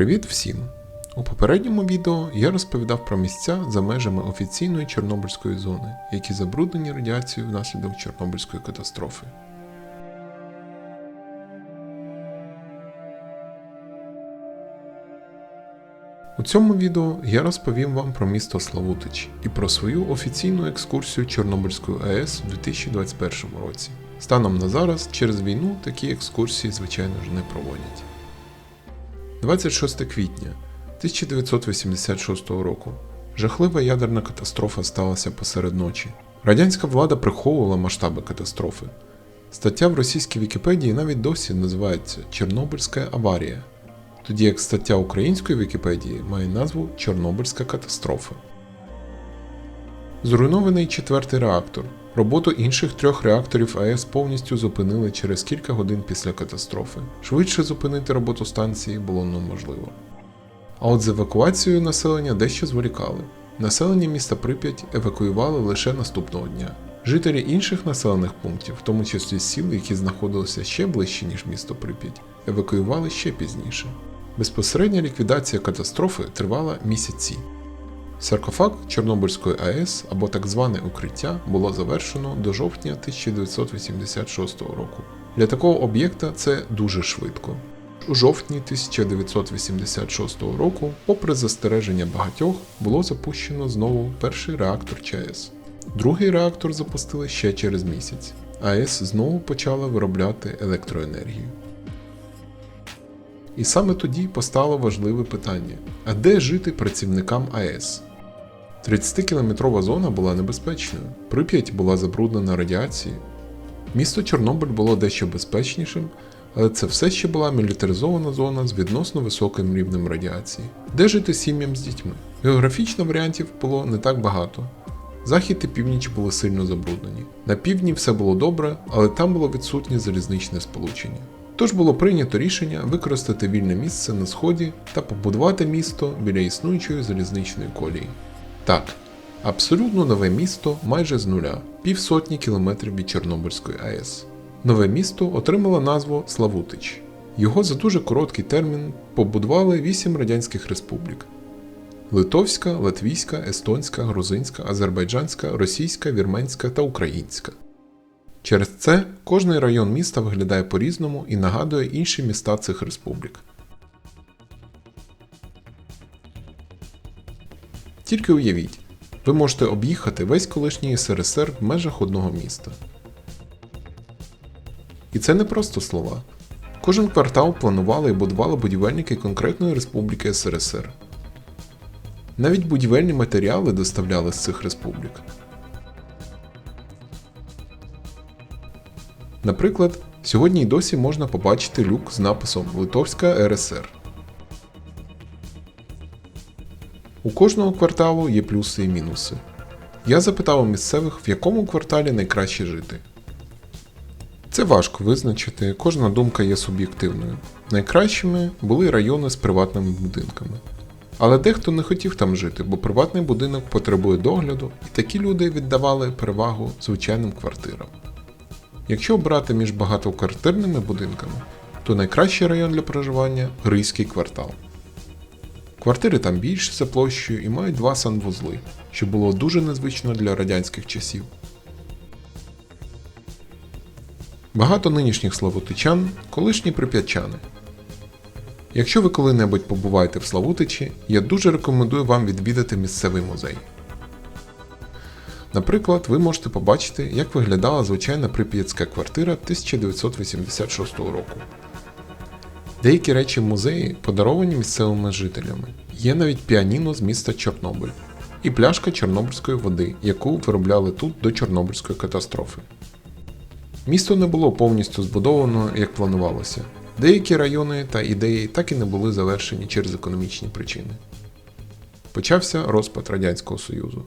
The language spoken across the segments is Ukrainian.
Привіт всім! У попередньому відео я розповідав про місця за межами офіційної Чорнобильської зони, які забруднені радіацією внаслідок Чорнобильської катастрофи. У цьому відео я розповім вам про місто Славутич і про свою офіційну екскурсію Чорнобильської АЕС у 2021 році. Станом на зараз, через війну такі екскурсії, звичайно ж, не проводять. 26 квітня 1986 року. Жахлива ядерна катастрофа сталася посеред ночі. Радянська влада приховувала масштаби катастрофи. Стаття в російській Вікіпедії навіть досі називається Чорнобильська аварія, тоді як стаття української Вікіпедії має назву Чорнобильська катастрофа. Зруйнований четвертий реактор. Роботу інших трьох реакторів АЕС повністю зупинили через кілька годин після катастрофи. Швидше зупинити роботу станції було неможливо. А от з евакуацією населення дещо зволікали. Населення міста Прип'ять евакуювали лише наступного дня. Жителі інших населених пунктів, в тому числі сіл, які знаходилися ще ближче, ніж місто Прип'ять, евакуювали ще пізніше. Безпосередня ліквідація катастрофи тривала місяці. Саркофаг Чорнобильської АЕС або так зване укриття було завершено до жовтня 1986 року. Для такого об'єкта це дуже швидко. У жовтні 1986 року, попри застереження багатьох, було запущено знову перший реактор ЧАЕС. Другий реактор запустили ще через місяць. АЕС знову почала виробляти електроенергію. І саме тоді постало важливе питання: а де жити працівникам АЕС? 30-кілометрова зона була небезпечною, Прип'ять була забруднена радіацією. Місто Чорнобиль було дещо безпечнішим, але це все ще була мілітаризована зона з відносно високим рівнем радіації. Де жити сім'ям з дітьми? Географічно варіантів було не так багато. Захід і північ були сильно забруднені. На півдні все було добре, але там було відсутнє залізничне сполучення. Тож було прийнято рішення використати вільне місце на сході та побудувати місто біля існуючої залізничної колії. Так, абсолютно нове місто майже з нуля, півсотні кілометрів від Чорнобильської АЕС. Нове місто отримало назву Славутич. Його за дуже короткий термін побудували вісім радянських республік: Литовська, Латвійська, Естонська, Грузинська, Азербайджанська, Російська, Вірменська та Українська. Через це кожний район міста виглядає по-різному і нагадує інші міста цих республік. Тільки уявіть, ви можете об'їхати весь колишній СРСР в межах одного міста. І це не просто слова. Кожен квартал планували і будували будівельники конкретної республіки СРСР. Навіть будівельні матеріали доставляли з цих республік. Наприклад, сьогодні й досі можна побачити люк з написом Литовська РСР. У кожного кварталу є плюси і мінуси. Я запитав у місцевих, в якому кварталі найкраще жити. Це важко визначити, кожна думка є суб'єктивною. Найкращими були райони з приватними будинками. Але дехто не хотів там жити, бо приватний будинок потребує догляду, і такі люди віддавали перевагу звичайним квартирам. Якщо обрати між багатоквартирними будинками, то найкращий район для проживання Грийський квартал. Квартири там більші за площею і мають два санвузли, що було дуже незвично для радянських часів. Багато нинішніх славутичан колишні прип'ятчани. Якщо ви коли-небудь побуваєте в Славутичі, я дуже рекомендую вам відвідати місцевий музей. Наприклад, ви можете побачити, як виглядала звичайна прип'ятська квартира 1986 року. Деякі речі музеї подаровані місцевими жителями. Є навіть піаніно з міста Чорнобиль і пляшка чорнобильської води, яку виробляли тут до Чорнобильської катастрофи. Місто не було повністю збудовано, як планувалося. Деякі райони та ідеї так і не були завершені через економічні причини. Почався розпад Радянського Союзу.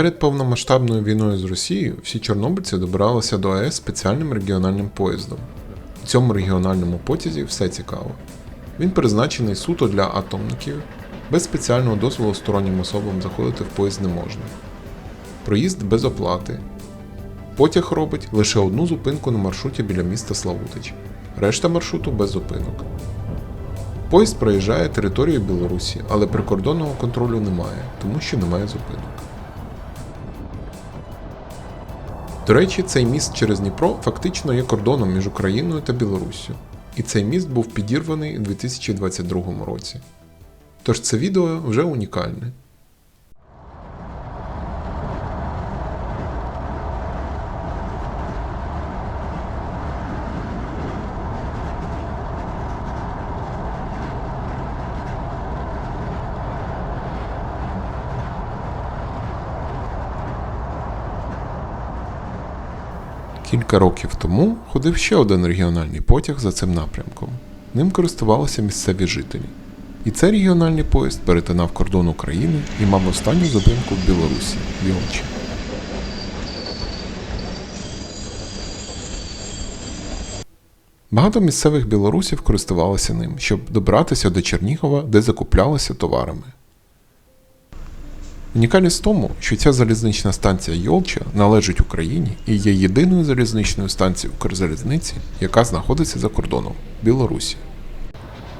Перед повномасштабною війною з Росією всі чорнобильці добиралися до АЕС спеціальним регіональним поїздом. У цьому регіональному потязі все цікаво. Він призначений суто для атомників, Без спеціального дозволу стороннім особам заходити в поїзд не можна. Проїзд без оплати. Потяг робить лише одну зупинку на маршруті біля міста Славутич. Решта маршруту без зупинок. Поїзд проїжджає територію Білорусі, але прикордонного контролю немає, тому що немає зупинок. До речі, цей міст через Дніпро фактично є кордоном між Україною та Білоруссю, і цей міст був підірваний у 2022 році. Тож це відео вже унікальне. Кілька років тому ходив ще один регіональний потяг за цим напрямком. Ним користувалися місцеві жителі. І цей регіональний поїзд перетинав кордон України і мав останню зупинку в Білорусі Вілчі. Багато місцевих білорусів користувалися ним, щоб добратися до Чернігова, де закуплялися товарами. Унікальність в тому, що ця залізнична станція Йолча належить Україні і є єдиною залізничною станцією Укрзалізниці, яка знаходиться за кордоном Білорусі.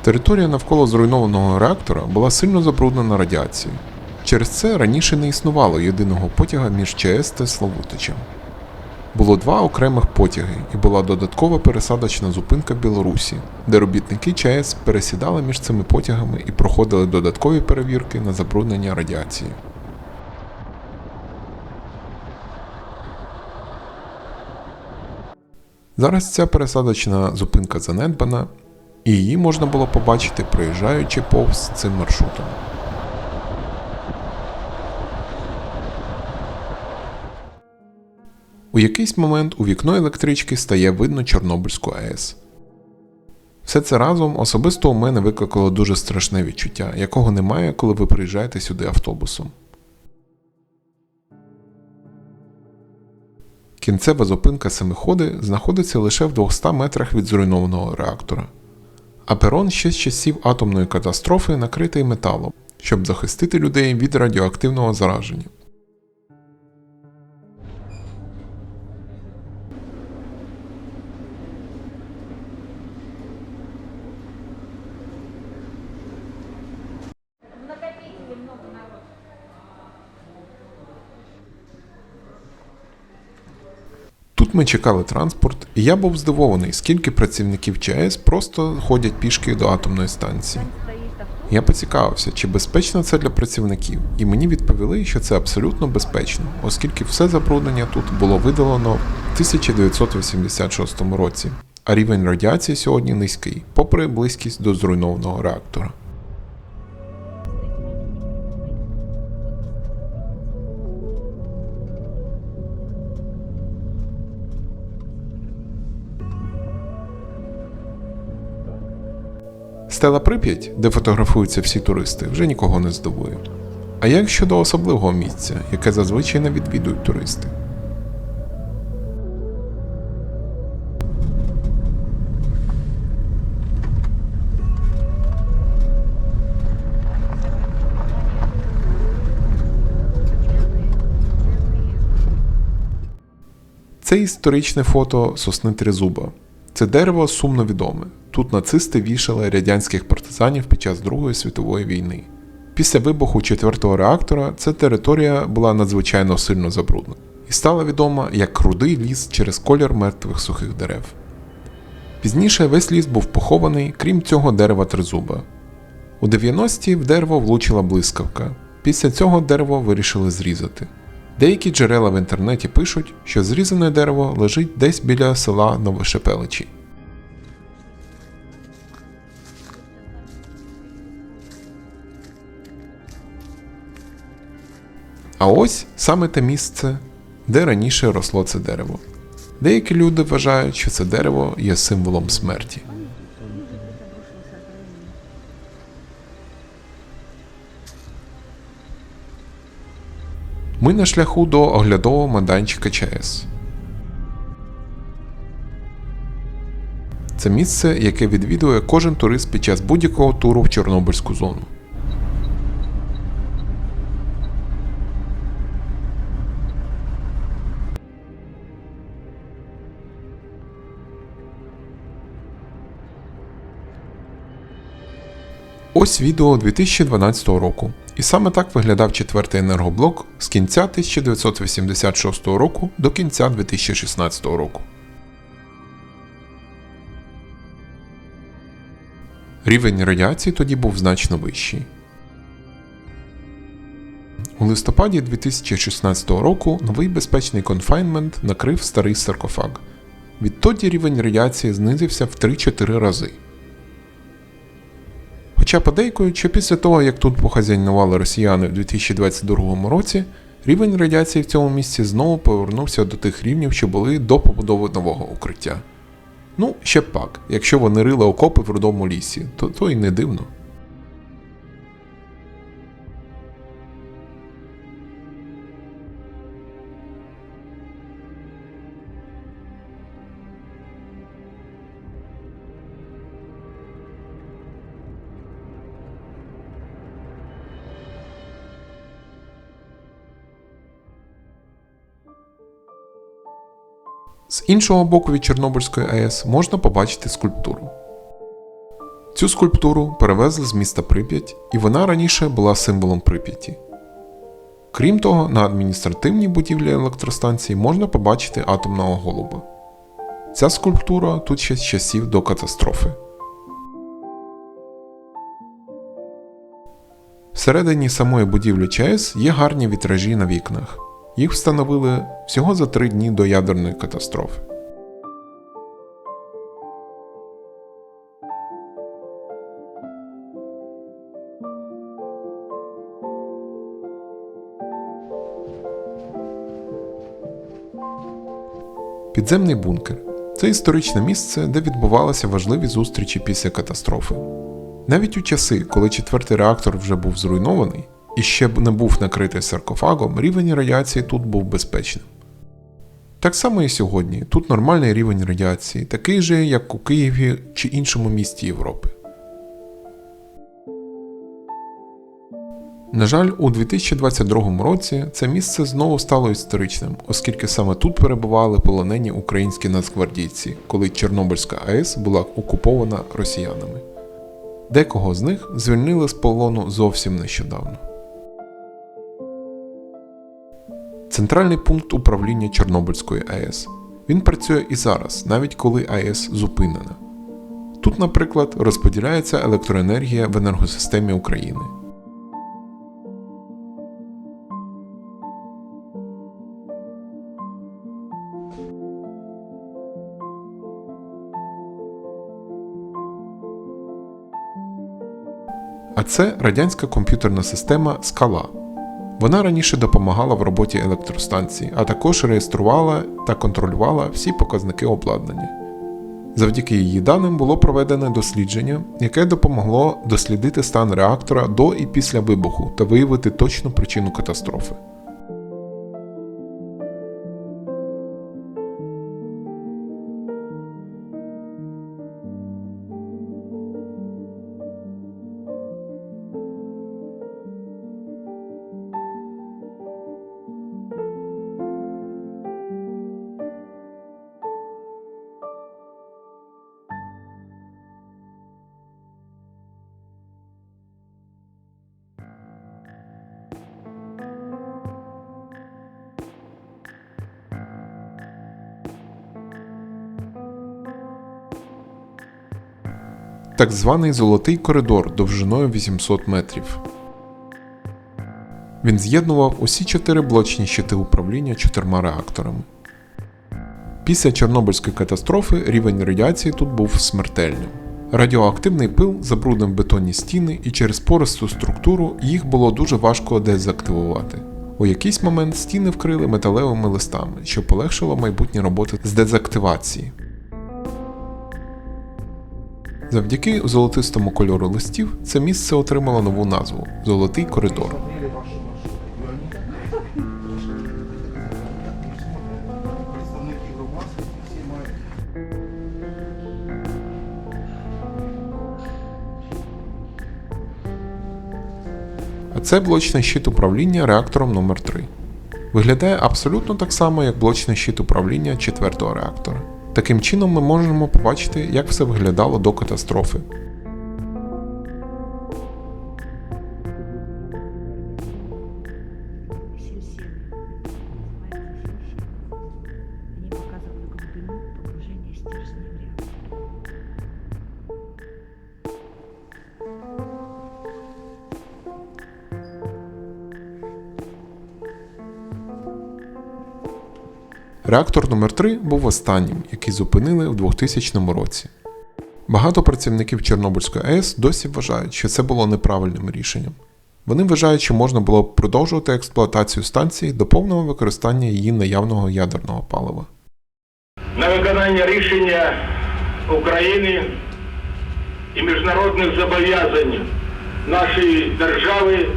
Територія навколо зруйнованого реактора була сильно забруднена радіацією. Через це раніше не існувало єдиного потяга між ЧАЕС та Славутичем. Було два окремих потяги і була додаткова пересадочна зупинка в Білорусі, де робітники ЧАЕС пересідали між цими потягами і проходили додаткові перевірки на забруднення радіацією. Зараз ця пересадочна зупинка занедбана, і її можна було побачити, проїжджаючи повз цим маршрутом. У якийсь момент у вікно електрички стає видно Чорнобильську АЕС. Все це разом особисто у мене викликало дуже страшне відчуття, якого немає, коли ви приїжджаєте сюди автобусом. Кінцева зупинка семиходи знаходиться лише в 200 метрах від зруйнованого реактора. А перон ще з часів атомної катастрофи накритий металом, щоб захистити людей від радіоактивного зараження. Тут ми чекали транспорт, і я був здивований, скільки працівників ЧАЕС просто ходять пішки до атомної станції. Я поцікавився, чи безпечно це для працівників, і мені відповіли, що це абсолютно безпечно, оскільки все забруднення тут було видалено в 1986 році, а рівень радіації сьогодні низький, попри близькість до зруйнованого реактора. Стела Прип'ять, де фотографуються всі туристи, вже нікого не здивує. А як щодо особливого місця, яке зазвичай не відвідують туристи? Це історичне фото сосни Тризуба. Це дерево сумно відоме. Тут нацисти вішали радянських партизанів під час Другої світової війни. Після вибуху четвертого реактора ця територія була надзвичайно сильно забруднена і стала відома як рудий ліс через колір мертвих сухих дерев. Пізніше весь ліс був похований, крім цього дерева тризуба. У 90-ті в дерево влучила блискавка. Після цього дерево вирішили зрізати. Деякі джерела в інтернеті пишуть, що зрізане дерево лежить десь біля села Новошепеличі. А ось саме те місце, де раніше росло це дерево. Деякі люди вважають, що це дерево є символом смерті. Ми на шляху до оглядового майданчика ЧАЕС. Це місце, яке відвідує кожен турист під час будь-якого туру в Чорнобильську зону. Ось відео 2012 року. І саме так виглядав четвертий енергоблок з кінця 1986 року до кінця 2016 року. Рівень радіації тоді був значно вищий. У листопаді 2016 року новий безпечний конфайнмент накрив старий саркофаг. Відтоді рівень радіації знизився в 3-4 рази. Хоча подейкують, що після того, як тут похазяйнували росіяни в 2022 році, рівень радіації в цьому місці знову повернувся до тих рівнів, що були до побудови нового укриття. Ну, ще б пак, якщо вони рили окопи в рудому лісі, то, то й не дивно. З іншого боку від Чорнобильської АЕС можна побачити скульптуру. Цю скульптуру перевезли з міста Прип'ять, і вона раніше була символом Прип'яті. Крім того, на адміністративній будівлі електростанції можна побачити атомного голуба. Ця скульптура тут ще з часів до катастрофи. Всередині самої будівлі ЧАЕС є гарні вітражі на вікнах. Їх встановили всього за три дні до ядерної катастрофи. Підземний бункер це історичне місце, де відбувалися важливі зустрічі після катастрофи. Навіть у часи, коли четвертий реактор вже був зруйнований і ще б не був накритий саркофагом, рівень радіації тут був безпечним. Так само і сьогодні тут нормальний рівень радіації, такий же, як у Києві чи іншому місті Європи. На жаль, у 2022 році це місце знову стало історичним, оскільки саме тут перебували полонені українські нацгвардійці, коли Чорнобильська АЕС була окупована росіянами. Декого з них звільнили з полону зовсім нещодавно. Центральний пункт управління Чорнобильської АЕС. Він працює і зараз, навіть коли АЕС зупинена. Тут, наприклад, розподіляється електроенергія в енергосистемі України. А це радянська комп'ютерна система Скала. Вона раніше допомагала в роботі електростанції, а також реєструвала та контролювала всі показники обладнання. Завдяки її даним було проведене дослідження, яке допомогло дослідити стан реактора до і після вибуху та виявити точну причину катастрофи. Так званий золотий коридор довжиною 800 метрів. Він з'єднував усі чотири блочні щити управління чотирма реакторами. Після Чорнобильської катастрофи рівень радіації тут був смертельним. Радіоактивний пил забруднив бетонні стіни, і через пористу структуру їх було дуже важко дезактивувати. У якийсь момент стіни вкрили металевими листами, що полегшило майбутні роботи з дезактивації. Завдяки золотистому кольору листів це місце отримало нову назву Золотий коридор. А це блочний щит управління реактором номер 3 Виглядає абсолютно так само, як блочний щит управління четвертого реактора. Таким чином ми можемо побачити, як все виглядало до катастрофи. Реактор номер 3 був останнім, який зупинили в 2000 році. Багато працівників Чорнобильської АЕС досі вважають, що це було неправильним рішенням. Вони вважають, що можна було б продовжувати експлуатацію станції до повного використання її наявного ядерного палива. на виконання рішення України і міжнародних зобов'язань нашої держави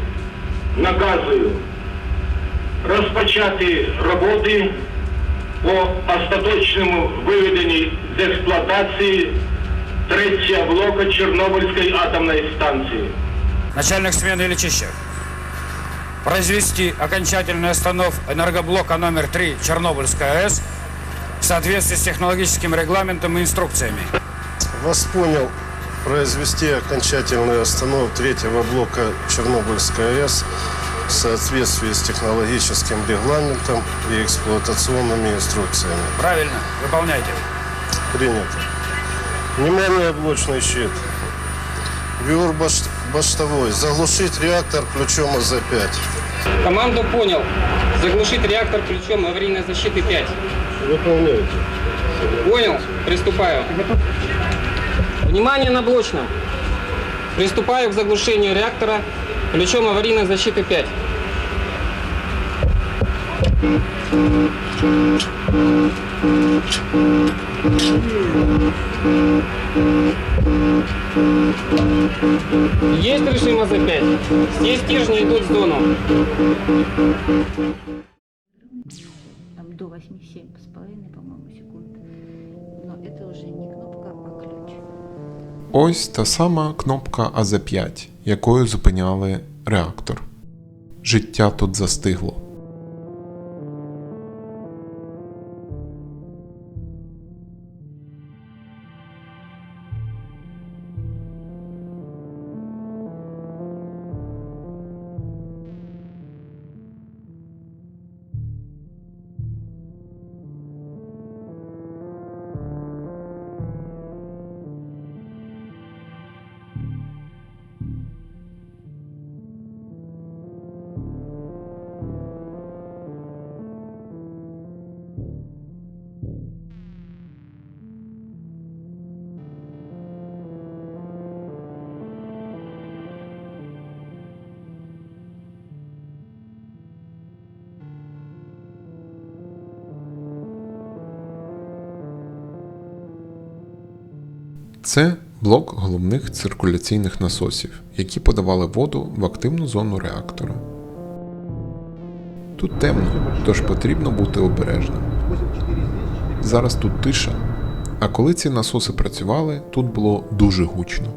наказую розпочати роботи по остаточному виведенні з експлуатації третього блоку Чорнобильської атомної станції. начальник смены лечащих, произвести окончательный останов энергоблока номер 3 Чернобыльская АЭС в соответствии с технологическим регламентом и инструкциями. Вас понял произвести окончательную остановку третьего блока Чернобыльской АЭС в соответствии с технологическим регламентом и эксплуатационными инструкциями. Правильно, выполняйте. Принято. Внимание, блочный щит. Баш- баштовой. Заглушить реактор ключом АЗ-5. Команду понял. Заглушить реактор ключом аварийной защиты 5. Выполняйте. Понял. Приступаю. Внимание на блочном. Приступаю к заглушению реактора ключом аварийной защиты 5. Есть режим АЗ-5. Все стержни идут в зону. Ось та сама кнопка АЗ5, якою зупиняли реактор. Життя тут застигло. Це блок головних циркуляційних насосів, які подавали воду в активну зону реактора. Тут темно, тож потрібно бути обережним. Зараз тут тиша, а коли ці насоси працювали, тут було дуже гучно.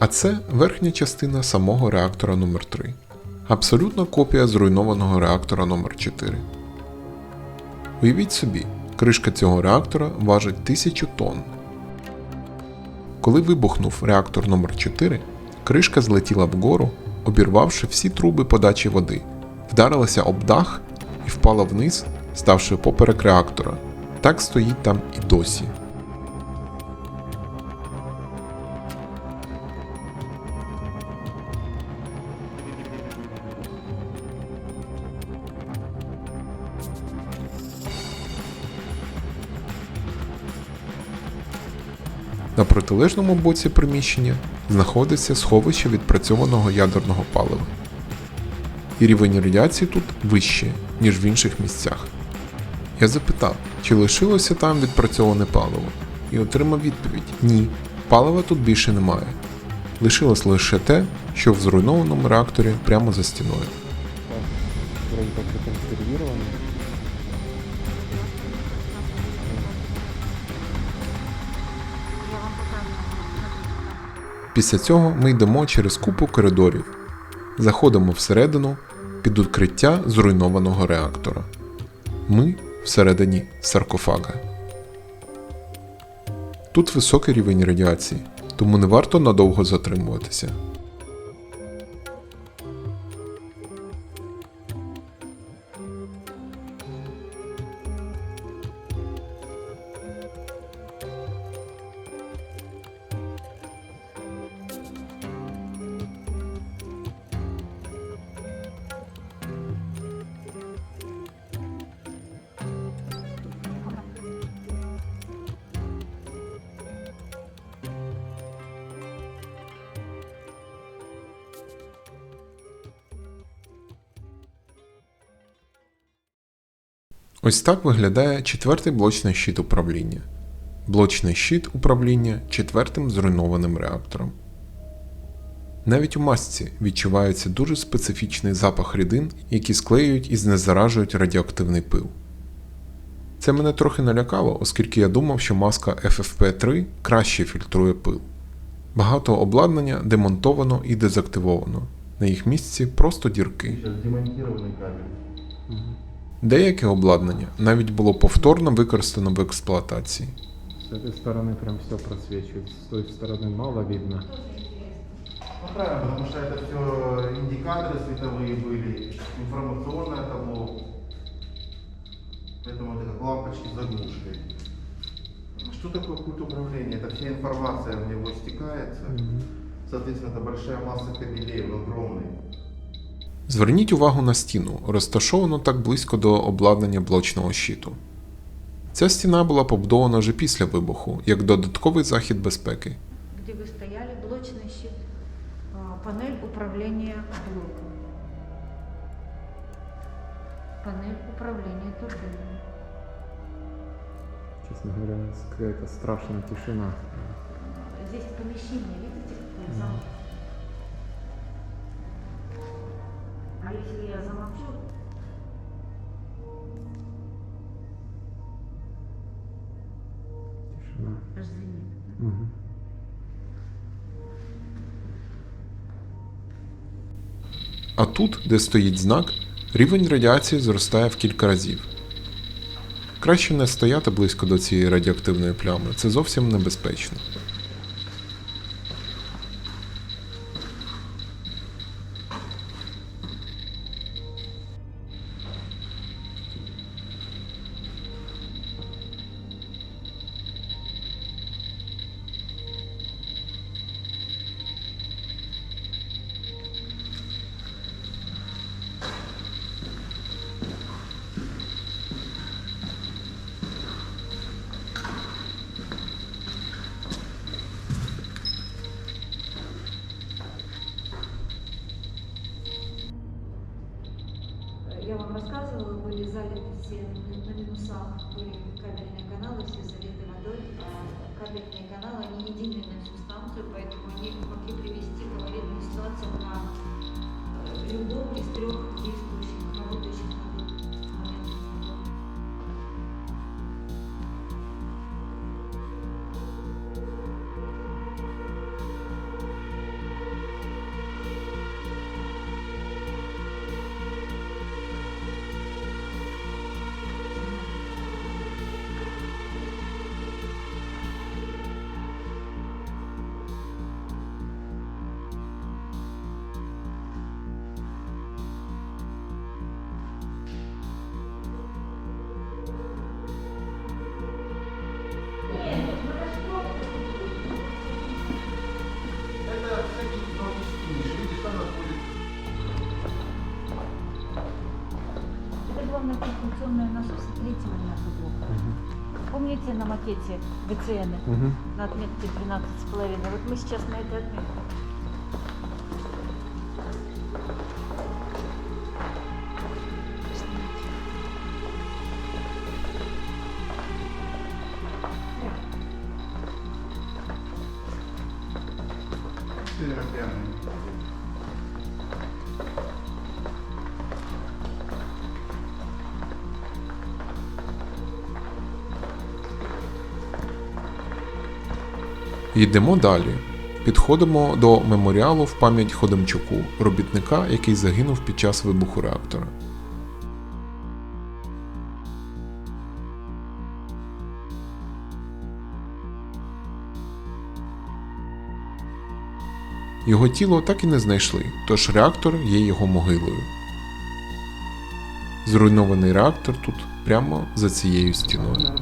А це верхня частина самого реактора номер 3 Абсолютна копія зруйнованого реактора номер 4 Уявіть собі, кришка цього реактора важить 1000 тонн. Коли вибухнув реактор номер 4 кришка злетіла вгору, обірвавши всі труби подачі води, вдарилася об дах і впала вниз, ставши поперек реактора. Так стоїть там і досі. Протилежному боці приміщення знаходиться сховище відпрацьованого ядерного палива. І рівень радіації тут вище, ніж в інших місцях. Я запитав, чи лишилося там відпрацьоване паливо, і отримав відповідь: ні, палива тут більше немає. Лишилось лише те, що в зруйнованому реакторі прямо за стіною. вроде как Після цього ми йдемо через купу коридорів, заходимо всередину під укриття зруйнованого реактора. Ми всередині саркофага. Тут високий рівень радіації, тому не варто надовго затримуватися. Ось так виглядає четвертий блочний щит управління. Блочний щит управління четвертим зруйнованим реактором. Навіть у масці відчувається дуже специфічний запах рідин, які склеюють і знезаражують радіоактивний пил. Це мене трохи налякало, оскільки я думав, що маска FFP3 краще фільтрує пил. Багато обладнання демонтовано і дезактивовано. На їх місці просто дірки. Сейчас демонтированный кабель. Деяке обладнання навіть було повторно використано в експлуатації. С этой стороны прям все просвечивает, с той стороны мало видно. Ну правильно, потому что это все индикаторы световые были, информационное табло. Поэтому это как лампочки заглушки. Что такое пульт управления? Это вся информация в него стекается. Соответственно, это большая масса кабелей, он огромный. Зверніть увагу на стіну, розташовану так близько до обладнання блочного щиту. Ця стіна була побудована вже після вибуху, як додатковий захід безпеки. Где вы стояли, блочный щит, панель управления блоком. Панель управления турбиной. Честно говоря, какая-то страшная тишина. Здесь помещение, видите, какое зал? А если я замолчу, Тишина. аж звенит. Мгм. А тут, де стоїть знак, рівень радіації зростає в кілька разів. Краще не стояти близько до цієї радіоактивної плями, це зовсім небезпечно. На макете ВЦН угу. на отметке 12,5? Вот мы сейчас на этой отметке. Йдемо далі. підходимо до меморіалу в пам'ять Ходемчуку, робітника, який загинув під час вибуху реактора. Його тіло так і не знайшли, тож реактор є його могилою. Зруйнований реактор тут прямо за цією стіною.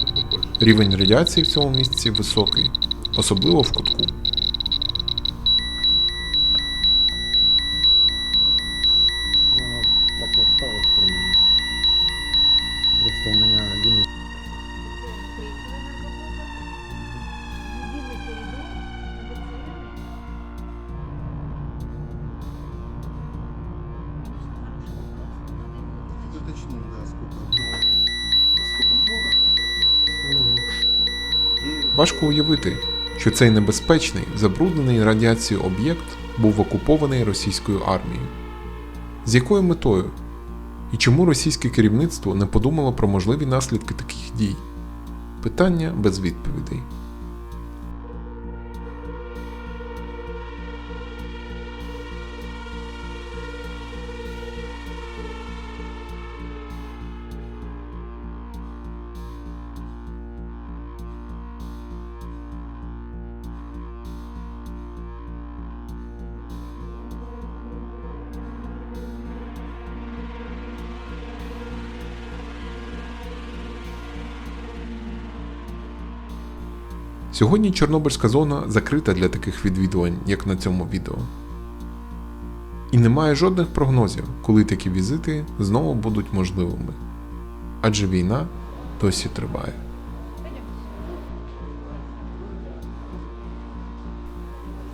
Рівень радіації в цьому місці високий, особливо в кутку. Просто у меня. Уточним, да, сколько. Сколько много? Важко уявити, що цей небезпечний, забруднений радіацією об'єкт був окупований російською армією. З якою метою? І чому російське керівництво не подумало про можливі наслідки таких дій? Питання без відповідей. Сьогодні Чорнобильська зона закрита для таких відвідувань, як на цьому відео. І немає жодних прогнозів, коли такі візити знову будуть можливими. Адже війна досі триває.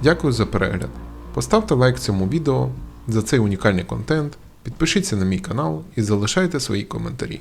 Дякую за перегляд. Поставте лайк цьому відео за цей унікальний контент, підпишіться на мій канал і залишайте свої коментарі.